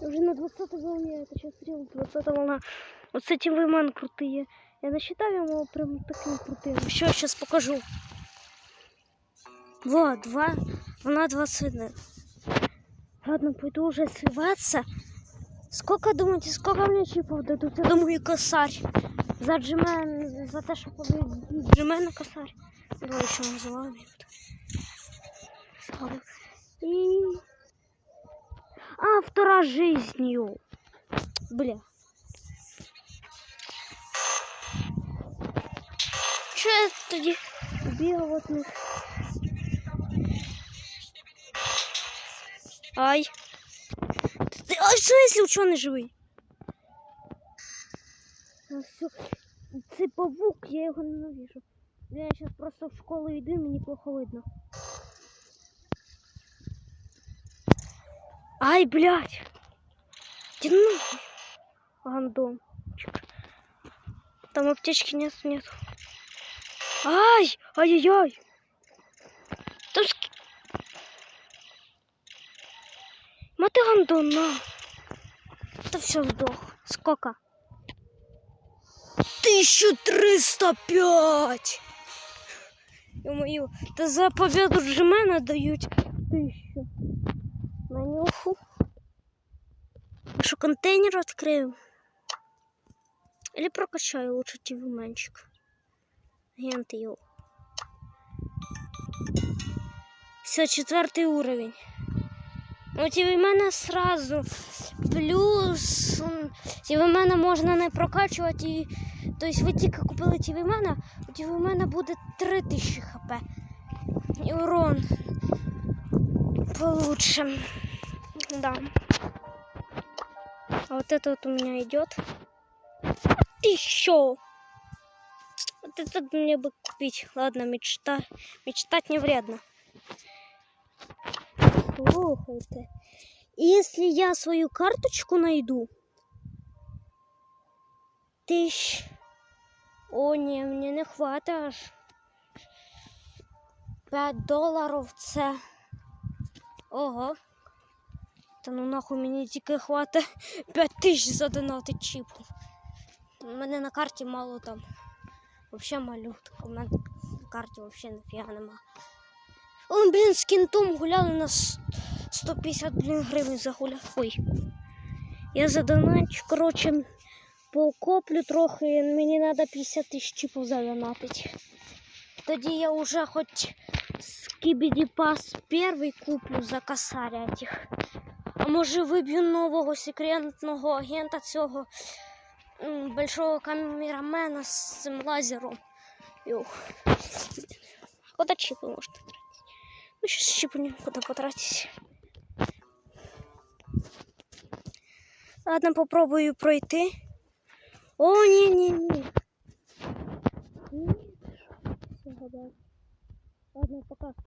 Уже на 20 волне, это сейчас стрел 20 волна. Вот с этим выман крутые. Я насчитал ему прям таким крутым. Еще сейчас покажу. Вот, два, волна 21. Ладно, пойду уже сливаться. Сколько думаете, сколько мне чипов дадут? Я думаю, косарь. За джимен, за те, що побив джимен на косарь. Ну, що називали. І... А, втора жизнью. Бля. Че я тоді бігав от них? Ай. Ти, а що, якщо учений живий? А, все. Це павук, я його ненавижу. Я зараз просто в школу йду, і мені плохо видно. Ай, блядь. Нахуй. Гандон. Там аптечки нет, нет. Ай, ай-яй-яй. Там ск... Мати гандон, на. Та все сдох. Сколько? 1305! Ё-моё, та за победу Джимена дають тисячу. На нюху. Що контейнер відкрию? Или прокачаю лучше тівменчик. Агент йоу. Все, четвертый уровень. У тівмена сразу плюс. Тівмена можна не прокачувати. І... Тобто ви тільки купили тівмена, у тівмена буде 3000 хп. І урон получше. Да. А вот это вот у меня идет. Еще. Вот этот мне бы купить. Ладно, мечта. Мечтать не вредно. Слухайте. Если я свою карточку найду. Тысяч. О, не, мне не хватит аж. 5 доларів це. Ого. Та ну нахуй мені тільки хватить 5 тисяч задонати чіпу. У мене на карті мало там. Взагалі малютка. У мене на карті взагалі нафіга нема. О, блін, з кінтом гуляли на с- 150 блін, гривень загуляв. Ой. Я задоначу, коротше, покоплю трохи, мені треба 50 тисяч чіпів задонатити. Тоді я вже хоч Скибіді пас перший куплю за косаря тих. А може виб'ю нового секретного агента цього большого камерамена з цим лазером. Юх. Куда чипы Ну, сейчас чипы куда потратить. Ладно, попробую пройти. О, не-не-не. Ладно, пока.